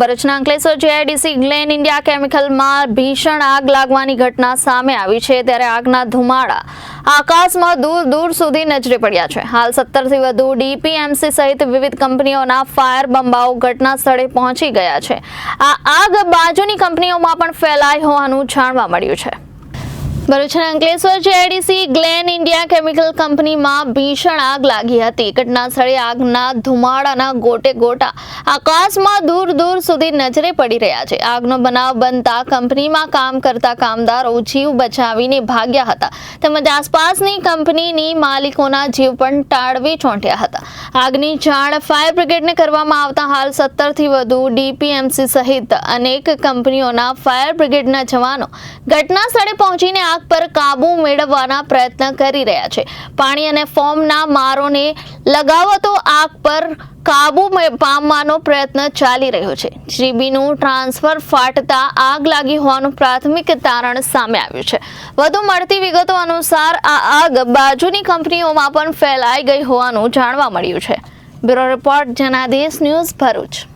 ભરૂચના Ankleshwar GIDC Glen India કેમિકલમાં ભીષણ આગ લાગવાની ઘટના સામે આવી છે ત્યારે આગના ધુમાડા આકાશમાં દૂર દૂર સુધી નજરે પડ્યા છે. હાલ સત્તરથી વધુ ડીપીએમસી સહિત વિવિધ કંપનીઓના ફાયર બંબાઓ ઘટના સ્થળે પહોંચી ગયા છે. આ આગ બાજુની કંપનીઓમાં પણ ફેલાઈ હોવાનું જાણવા મળ્યું છે. ભરૂચના Ankleshwar GIDC Glen India chemical કંપનીમાં ભીષણ આગ લાગી હતી. ઘટના સ્થળે આગના ધુમાડાના ગોટે ગોટા આકાશમાં દૂર દૂર સુધી નજરે પડી રહ્યા છે. આગનો બનાવ બનતા કંપનીમાં કામ કરતા કામદારો જીવ બચાવીને ભાગ્યા હતા. તેમજ આસપાસની કંપનીની માલિકોના જીવ પણ ટાળવી ચોંટ્યા હતા. આગની જાણ ફાયર બ્રિગેડને કરવામાં આવતા હાલ સત્તરથી વધુ ડીપીએમસી સહિત અનેક કંપનીઓના ફાયર બ્રિગેડના જવાનો ઘટના સ્થળે પહોંચીને આગ પર કાબુ મેળવવાના પ્રયત્ન કરી રહ્યા છે. પાણી અને ફોર્મના મારોને લગાવતો આગ પર કાબુ પામવાનો પ્રયત્ન ચાલી રહ્યો છે. જીબીનું ટ્રાન્સફર ફાટતા આગ લાગી હોવાનું પ્રાથમિક તારણ સામે આવ્યું છે. વધુ મળતી વિગતો અનુસાર આ આગ બાજુની કંપનીઓમાં પણ ફેલાઈ ગઈ હોવાનું જાણવા મળ્યું છે. Bureau report Janadesh news Bharuch.